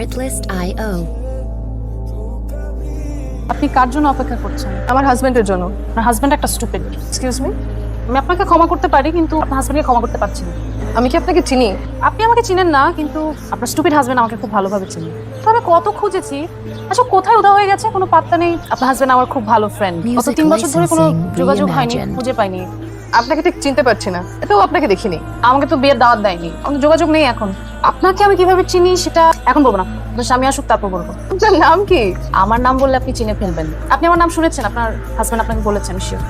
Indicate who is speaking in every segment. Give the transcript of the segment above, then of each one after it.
Speaker 1: Artlist.io.
Speaker 2: আপনি কার জন্য অপেক্ষা করছেন?
Speaker 3: আমার হাজবেন্ডের জন্য।
Speaker 2: আপনার হাজব্যান্ড একটা স্টুপিড এক্সকিউজ মি আমি আপনাকে ক্ষমা করতে পারি কিন্তু আপনার হাজব্যান্ডকে ক্ষমা করতে পারছি না।
Speaker 3: আমি কি আপনাকে চিনি?
Speaker 2: আপনি আমাকে চিনেন না কিন্তু আপনার স্টুপিড হাজবেন্ড আমাকে খুব ভালোভাবে চিনি। তো আমি কত খুঁজেছি? আচ্ছা কোথায় উদা হয়ে গেছে? কোনো পাত্তা নেই। আপনার হাজবেন্ড আমার খুব ভালো ফ্রেন্ড গত তিন বছর ধরে কোনো যোগাযোগ হয়নি খুঁজে পাইনি।
Speaker 3: আপনাকে ঠিক চিনতে পারছি না। এটাও আপনাকে দেখিনি।
Speaker 2: আমাকে তো বিয়ের দাওয়াত দেয়নি। যোগাযোগ নেই এখন। আপনাকে আমি কীভাবে চিনি সেটা এখন বলব না। আপনার স্বামী আসুক তারপর বলব।
Speaker 3: আপনার নাম কি?
Speaker 2: আমার নাম বললে আপনি চিনে ফেলবেন। আপনি আমার নাম শুনেছেন আপনার হাজবেন্ড আপনাকে বলেছেন আমি শিওর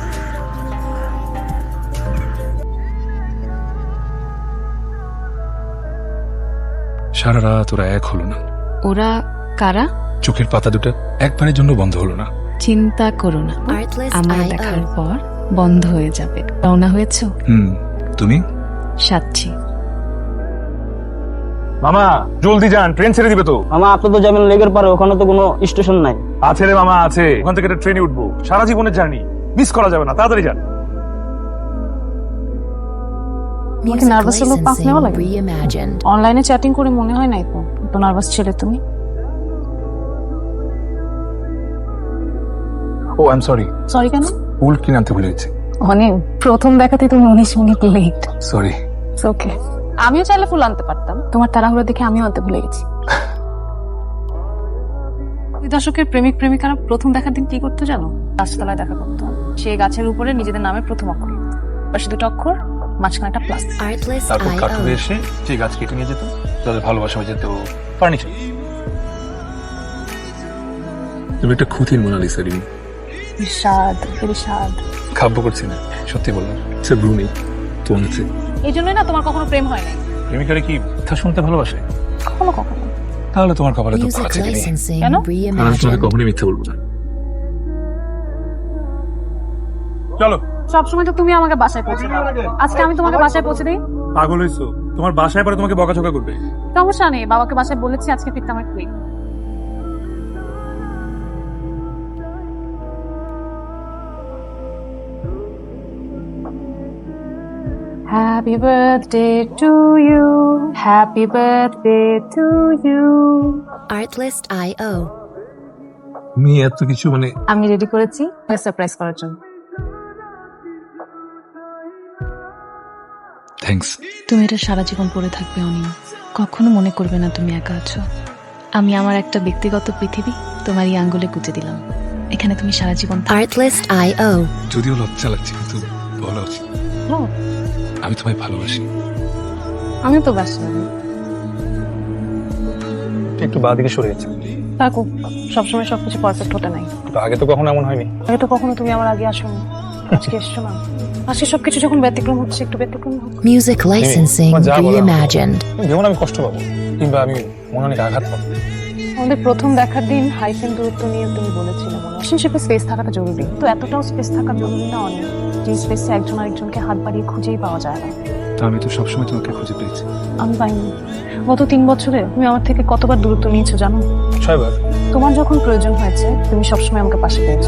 Speaker 4: সারা রাত ওরা এক হলো না।
Speaker 5: ওরা কারা?
Speaker 4: চোখের পাতা দুটো একবারের জন্য বন্ধ হলো না।
Speaker 5: চিন্তা করো না। আমার দেখার পর বন্ধ হয়ে যাবে। রওনা হয়েছ?
Speaker 4: হুম তুমি?
Speaker 5: সাচ্ছি
Speaker 6: মামা জলদি যান ট্রেন ছেড়ে দিবে তো।
Speaker 7: মামা আপনি তো যাবেন লেগের পারে ওখানে তো কোনো স্টেশন নাই।
Speaker 6: আছে রে মামা আছে। ওখান থেকে একটা ট্রেনে উঠবো। সারা জীবনের জার্নি। মিস করা যাবে না তাড়াতাড়ি যান।
Speaker 2: তোমাকে নার্ভাস হলো পাস নেওয়া লাগে? অনলাইনে চ্যাটিং করে মনে হয় নাই তো? তো নার্ভাস ছিলে তুমি?
Speaker 4: Oh I am sorry
Speaker 2: sorry কেন?
Speaker 4: ফুল কিনে আনতে ভুলে গেছি।
Speaker 2: অনেক। প্রথম দেখাতে তুমি উনিশ মিনিট লেট
Speaker 4: সরি
Speaker 2: ওকে আমিও চাইলে ফুল আনতে পারতাম। তোমার তাড়াহুড়ো দেখে আমিও আনতে ভুলে গেছি। ওই দশকের প্রেমিক প্রেমিকারা প্রথম দেখার দিন কি করতো জানো? গাছতলায় দেখা করতো। সে গাছের উপরে নিজেদের নামে প্রথম অক্ষর। পাশে দুটো অক্ষর মাঝখানে একটা প্লাস
Speaker 4: তারপর কাঠুরে এসে গাছ কেটে নিয়ে যেত তাদের ভালোবাসা হয়ে যেত ফার্নিচার তুমি একটা খুঁতির মোনালিসা রিমি।
Speaker 2: ভেরি স্বাদ
Speaker 4: খাব্য করছি না সত্যি বললাম সে ব্রুনি তোমার
Speaker 2: এই জন্যই না তোমার কখনো প্রেম হয় নাই।
Speaker 4: প্রেমিকারে কি কথা শুনতে ভালোবাসে?
Speaker 2: কখনো কখনো।
Speaker 4: তাহলে তোমার কপালে তো
Speaker 1: Music
Speaker 4: আছে
Speaker 2: কেন?
Speaker 4: আমি তোমাকে কখনোই মিথ্যা বলব না। চলো।
Speaker 2: সবসময় তো তুমি আমাকে বাসায় পৌঁছে দাও। আজকে আমি তোমাকে বাসায় পৌঁছে দিই।
Speaker 6: পাগল হইছো। তোমার বাসায় পরে তোমাকে বকাঝকা করবে।
Speaker 2: সমস্যা নেই বাবাকে বাসায় বলেছি আজকে ফিরতে আমার Happy birthday to you. Happy birthday to you.
Speaker 1: Artlist.io.
Speaker 4: তুমি এত কিছু মানে
Speaker 2: আমি রেডি করেছি সারপ্রাইজ করার জন্য
Speaker 4: থ্যাঙ্কস
Speaker 5: তুমি এটা সারা জীবন পড়ে থাকবে অনিম কখনো মনে করবে না তুমি একা আছো আমি আমার একটা ব্যক্তিগত পৃথিবী তোমার এই আঙ্গুলে গুঁজে দিলাম এখানে তুমি সারা জীবন থাকবে।
Speaker 1: Artlist.io.
Speaker 4: যদিও লজ্জা লাগছে কিন্তু বলা উচিত
Speaker 2: ও,
Speaker 4: আমি তোমায় ভালোবাসি।
Speaker 2: আমি তো ব্যস্ত
Speaker 6: একটু বা দিকে সরে গেছে
Speaker 2: থাকুক সবসময় সবকিছু পারফেক্ট হতে নাই।
Speaker 6: তো আগে তো কখনো এমন হয়নি।
Speaker 2: আগে তো কখনো তুমি আমার আগে আসোনি। আজকে এসছো না। আজকে সবকিছু যখন ব্যতিক্রম হচ্ছে একটু ব্যতিক্রম হোক।
Speaker 1: Music licensing
Speaker 6: তোমার যা বলার আমার
Speaker 1: reimagined.
Speaker 6: তুমি ভেবো না আমি কষ্ট পাবো কিংবা আমি মনে অনেক আঘাত পাবো।
Speaker 2: আমাদের প্রথম দেখার দিন হাইফেন দূরত্ব নিয়ে তুমি বলেছিলে মনে রিলেশনশিপে স্পেস থাকাটা জরুরি। তো এতটাও স্পেস থাকা জরুরি না অনেক। যে স্পেসে একজন আরেকজনকে হাত বাড়িয়ে খুঁজেই পাওয়া যায় না।
Speaker 4: তা আমি তো সবসময় তোমাকে খুঁজে পেয়েছি।
Speaker 2: আমি পাইনি। গত তিন বছরে তুমি আমার থেকে কতবার দূরত্ব নিয়েছো জানো?
Speaker 6: ছয়বার।
Speaker 2: তোমার যখন প্রয়োজন হয়েছে তুমি সবসময় আমাকে পাশে পেয়েছ।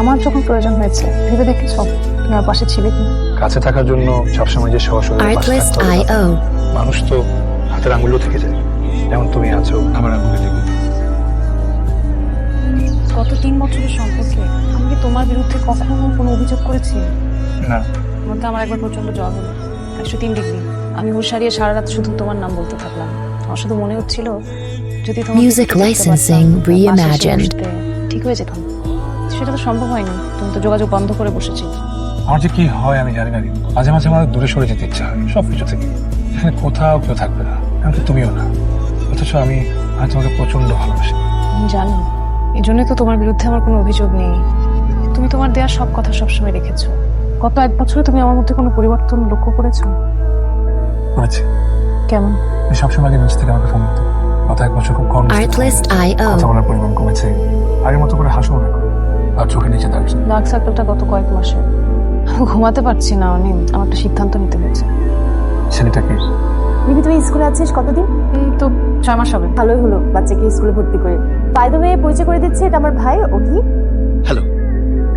Speaker 2: আমার যখন প্রয়োজন হয়েছে ভেবে দেখেছ তুমি আমার পাশে ছিলে কি
Speaker 6: কাছে থাকার জন্য সবসময় যে সহজ. মানুষ তো হাতের আঙুলও থেকে যায়। যেমন তুমি আছো
Speaker 4: আমার আঙুলে লেগে
Speaker 2: গত তিন বছরের সম্পর্কে আমি কি তোমার বিরুদ্ধে কখনো কোনো অভিযোগ করেছি?
Speaker 6: না।
Speaker 2: আমার আমার একবার প্রচণ্ড জ্বর হলো। একশো তিন ডিগ্রি। আমি হুশ হারিয়ে সারা রাত শুধু তোমার নাম বলতে থাকলাম। আমার শুধু মনে হচ্ছিল যদি তোমার এসে
Speaker 1: reimagined.
Speaker 2: বসতে, ঠিক হয়ে যেতাম। সেটা তো সম্ভব হয়নি। তুমি তো যোগাযোগ বন্ধ করে বসেছি।
Speaker 4: আমার যে কি হয় আমি জানি না। মাঝে মাঝে আমার দূরে সরে যেতে ইচ্ছা হয়। সব কিছু থেকে। এখানে কোথাও কেউ থাকবে না এমনকি তুমিও না। অথচ আমি আমি তোমাকে প্রচণ্ড ভালোবাসি।
Speaker 2: আমি জানি। এই জন্যই তো তোমার বিরুদ্ধে আমার কোনো অভিযোগ নেই। তুমি তোমার দেওয়ার সব কথা সবসময় রেখেছো। গত এক বছরে তুমি আমার মধ্যে কোনো পরিবর্তন লক্ষ্য করেছ?
Speaker 4: করেছি।
Speaker 2: কেমন?
Speaker 4: তুমি সবসময় আগে নিজ থেকে আমাকে ফোন করতে গত এক বছর খুব কম।
Speaker 1: Artlist.io.
Speaker 4: কথা বলার পরিমাণ কমেছে। আগের মতো করে হাসো না। আর চোখে নিচে দাঁড়িয়ে
Speaker 2: ডার্ক সার্কেলটা গত কয়েক মাসে। ঘুমাতে পারছি না অনিম আমার একটা সিদ্ধান্ত নিতে হয়েছে।
Speaker 4: ছেলেটাকে
Speaker 8: দিদি তুই স্কুলে আছিস কতদিন?
Speaker 2: তো ছয় মাস হবে।
Speaker 8: ভালোই হলো। বাচ্চাকে স্কুলে ভর্তি করে। বাই দ্য ওয়ে পরিচয় করে দিচ্ছে। এটা আমার ভাই অভি।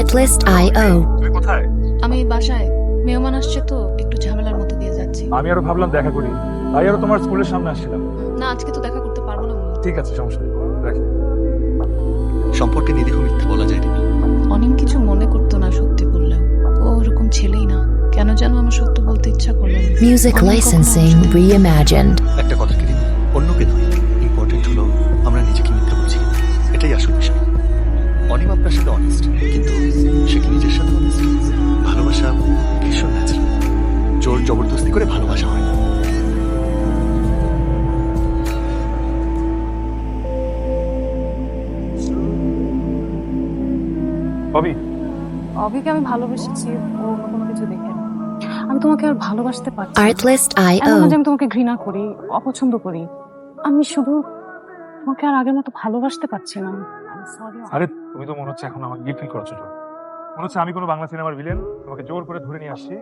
Speaker 1: Artlist.io.
Speaker 6: তুমি কোথায়?
Speaker 5: আমি বাসায়। মেহমান আসছে তো একটু ঝামেলার মতো দিয়ে যাচ্ছি।
Speaker 6: আমি আরও ভাবলাম দেখা করি। তাই আরও তোমার স্কুলের সামনে আসছিলাম।
Speaker 5: না আজকে তো দেখা করতে পারব না।
Speaker 6: ঠিক আছে সমস্যা নেই। রাখি
Speaker 9: সম্পর্কে নিরীহ মিথ্যে বলা যায় রিমি
Speaker 5: অনিম কিছু মনে করতো না সত্যি বললেও। ও ওরকম ছেলেই না। কেন যেন আমার সত্য বলতে ইচ্ছা করল
Speaker 1: licensing
Speaker 5: আমার
Speaker 1: reimagined.
Speaker 9: একটা কথা কি রিমি? অন্যকে নয় অনিম আপনার সাথে অনেস্ট কিন্তু সে কি নিজের সাথে অনেস্ট ভালোবাসা ভীষণ ন্যাচারাল জোর জবরদস্তি করে ভালোবাসা হয় না।
Speaker 6: ববি
Speaker 2: অভিকে আমি ভালোবেসেছি ও অন্য কোনো কিছু দেখে না। আমি তোমাকে আর ভালোবাসতে পারছি না। এমন না যে
Speaker 1: Artlist.io.
Speaker 2: আমি তোমাকে ঘৃণা করি অপছন্দ করি। আমি শুধু তোমাকে আর আগের মতো ভালোবাসতে পারছি না।
Speaker 6: আরে তুমি তো মনে হচ্ছে এখন আমাকে গিফট ফিল করছ মনে হচ্ছে আমি কোনো বাংলা সিনেমার ভিলেন তোমাকে জোর করে ধরে নিয়ে আসছি।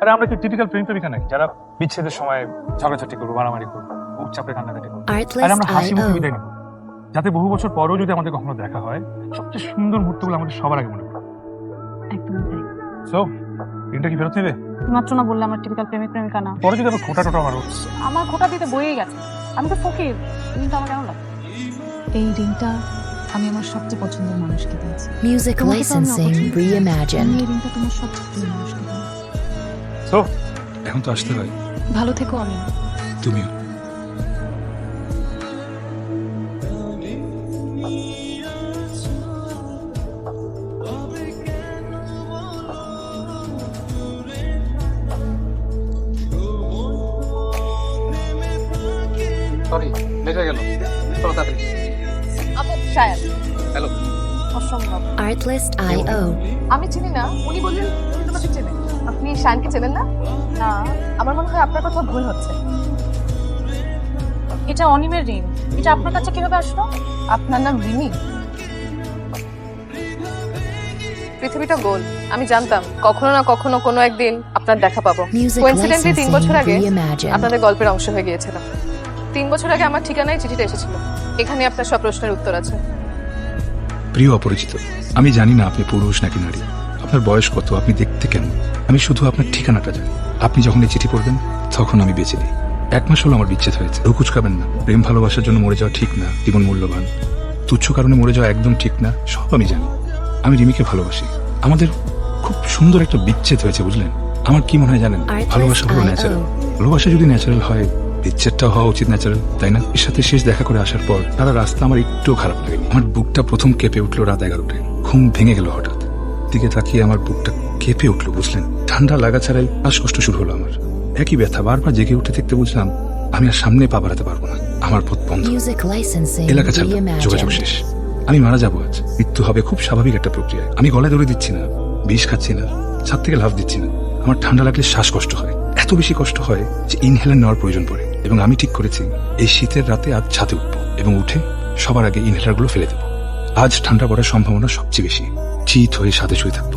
Speaker 6: আরে আমরা কি টিপিক্যাল প্রেম প্রেমিকা নাকি? যারা বিচ্ছেদের সময় ঝগড়াঝাটি করব মারামারি করব বুক চাপড়ে কান্নাকাটি করব। আরে আমরা হাসি মুখে
Speaker 1: Artlist.io.
Speaker 6: বিদায় নেব। যাতে বহু বছর পরেও যদি আমাদের কখনো দেখা হয় সবচেয়ে সুন্দর মুহূর্তগুলো আমাদের সবার আগে মনে পড়ে।
Speaker 2: একদম তাই।
Speaker 6: সো ঋণটা কি ফেরত নেবে?
Speaker 2: মাত্র না বললে আমার টিপিক্যাল প্রেমিক প্রেমিকা না।
Speaker 6: পরে যদি আবার খোটা টোটা মারো
Speaker 2: আমার খোটা দিতে বইয়ে গেছে। আমি তো ফকির কিন্তু আমার কেন লাগে?
Speaker 5: এই রিংটা আমি আমার সবচেয়ে পছন্দের মানুষকে দিয়েছি
Speaker 1: Music
Speaker 2: তো আমি
Speaker 1: licensing
Speaker 5: আমি
Speaker 1: reimagined.
Speaker 5: এই রিংটা তোমার সবচেয়ে প্রিয় মানুষকে দিই
Speaker 6: সো
Speaker 4: এখন তো আসতে হয়।
Speaker 5: ভালো থেকো অনিম
Speaker 4: তুমিও। সরি লেট হয়ে গেল। চলো তাড়াতাড়ি। হ্যালো।
Speaker 3: অসম্ভব।
Speaker 1: Artlist.io.
Speaker 3: আমি চিনি না। উনি বললেন উনি তোমাকে চেনেন আপনি শায়ানকে চেনেন না? না আমার মনে হয় আপনার কথা ভুল হচ্ছে।
Speaker 2: এটা অনিমের ঋণ। এটা আপনার কাছে কীভাবে আসলো?
Speaker 3: আপনার নাম রিমি। পৃথিবীটা গোল। আমি জানতাম কখনো না কখনো কোনো একদিন আপনার দেখা পাবো। কোইন্সিডেন্টলি তিন বছর আগে. আপনাদের গল্পের অংশ হয়ে গিয়েছিলাম তিন বছর আগে আমার ঠিকানায় চিঠিটা এসেছিল। এখানে আপনার সব প্রশ্নের উত্তর আছে।
Speaker 4: প্রিয় অপরিচিত আমি জানি না আপনি পুরুষ নাকি নারী। আপনার বয়স কত আপনি দেখতে কেমন? আমি শুধু আপনার ঠিকানাটা জানি। আপনি যখন এই চিঠি পড়বেন তখন আমি বেঁচে নেই। এক মাস হলো আমার বিচ্ছেদ হয়েছে। রুকুচ খাবেন না। প্রেম ভালোবাসার জন্য মরে যাওয়া ঠিক না জীবন মূল্যবান। তুচ্ছ কারণে মরে যাওয়া একদম ঠিক না সব আমি জানি। আমি রিমিকে ভালোবাসি। আমাদের খুব সুন্দর একটা বিচ্ছেদ হয়েছে বুঝলেন? আমার কি মনে হয় জানেন? ভালোবাসা হলো ন্যাচারাল ভালোবাসা যদি ন্যাচারাল হয় বিচ্ছেদটা হওয়া উচিত ন্যাচারাল তাই না? এর সাথে শেষ দেখা করে আসার পর তারা রাস্তা আমার একটু খারাপ লাগে। আমার বুকটা প্রথম কেঁপে উঠল রাত এগারোটায়। ঘুম ভেঙে গেল হঠাৎ। দিকে তাকিয়ে আমার বুকটা কেঁপে উঠল বুঝলেন? ঠান্ডা লাগা ছাড়াই শ্বাসকষ্ট শুরু হলো আমার। একই ব্যথা বারবার জেগে উঠে দেখতে বুঝলাম আমি আর সামনে পা বাড়াতে পারব না। আমার পথ বন্ধ। এলাকা ছাড়লাম যোগাযোগ শেষ। আমি মারা যাব আজ। মৃত্যু হবে খুব স্বাভাবিক একটা প্রক্রিয়া আমি গলায় ধরে দিচ্ছি না বিষ খাচ্ছি না ছাদ থেকে লাভ দিচ্ছি না। আমার ঠান্ডা লাগলে শ্বাসকষ্ট হয়। এত বেশি কষ্ট হয় যে ইনহেলার নেওয়ার প্রয়োজন পড়ে। এবং আমি ঠিক করেছি এই শীতের রাতে আজ ছাদে উঠবো এবং উঠে সবার আগে ইনহেলারগুলো ফেলে দেবো। আজ ঠান্ডা পড়ার সম্ভাবনা সবচেয়ে বেশি। চিত হয়ে সাথে শুয়ে থাকব।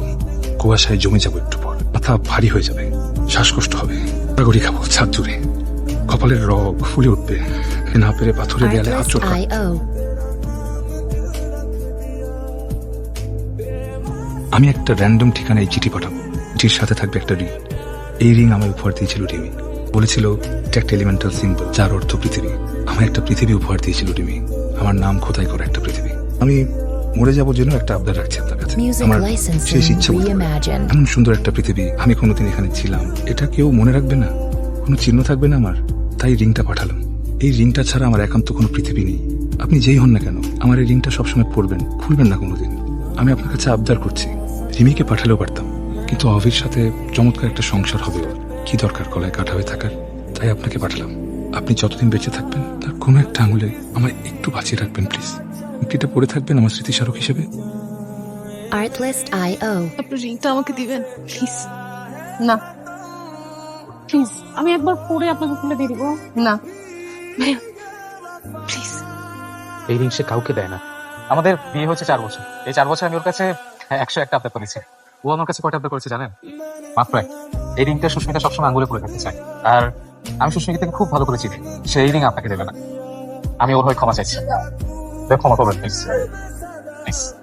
Speaker 4: কুয়াশায় জমে যাব একটু পর। মাথা ভারী হয়ে যাবে। শ্বাসকষ্ট হবে। গড়ি খাব ছাদ জুড়ে। কপালের রগ ফুলে উঠবে। না পেরে পাথরে দেয়ালে আচর খাব। আমি একটা র্যান্ডম ঠিকানায় চিঠি পাঠাবো। চিঠির সাথে থাকবে একটা রিং এই রিং আমায় উপহার দিয়েছিল রিমি। বলেছিল এটা একটা এলিমেন্টাল সিম্বল যার অর্থ পৃথিবী। আমার একটা পৃথিবী উপহার দিয়েছিল রিমি। আমার নাম খোদাই করা একটা পৃথিবী। আমি মরে যাব জন্য একটা আবদার রাখছি আপনার কাছে। আমার শেষ ইচ্ছা. এমন সুন্দর একটা পৃথিবী আমি কোনোদিন এখানে ছিলাম। এটা কেউ মনে রাখবে না। কোনো চিহ্ন থাকবে না আমার। তাই রিংটা পাঠালাম। এই রিংটা ছাড়া আমার একান্ত কোনো পৃথিবী নেই। আপনি যেই হন না কেন আমার এই রিংটা সবসময় পড়বেন খুলবেন না কোনোদিন। আমি আপনার কাছে আবদার করছি। রিমিকে পাঠালেও পারতাম। কিন্তু অভির সাথে চমৎকার একটা সংসার হবে। ওর কি দরকার কলায় কাটা হয়ে থাকার? তাই আপনাকে পাঠালাম। আপনি যতদিন বেঁচে থাকবেন তার কোনো একটা আঙুলে আমায় একটু বাঁচিয়ে রাখবেন প্লিজ। মুক্তিটা পড়ে থাকবেন আমার স্মৃতিস্মারক হিসেবে।
Speaker 1: Artlist.io.
Speaker 5: আপনার রিংটা আমাকে দিবেন প্লিজ।
Speaker 3: না।
Speaker 2: প্লিজ আমি একবার পড়ে আপনাকে খুলে দিয়ে দিব।
Speaker 3: না।
Speaker 6: এই রিং সে কাউকে দেয় না। আমাদের বিয়ে হচ্ছে চার বছর। এই চার বছর আমি ওর কাছে একশো একটা আবদার করেছি। ও আমার কাছে কয়টা করেছে জানেন? মাত্র এক। এই রিংটা সুস্মিতা সবসময় আঙুলে পরে থাকতে চায়। আর আমি সুস্মিতাকে খুব ভালো করে চিনি সে এই রিং আপনাকে দেবে না। আমি ওর হয়ে ক্ষমা চাইছি। ক্ষমা করবেন, প্লিজ। প্লিজ।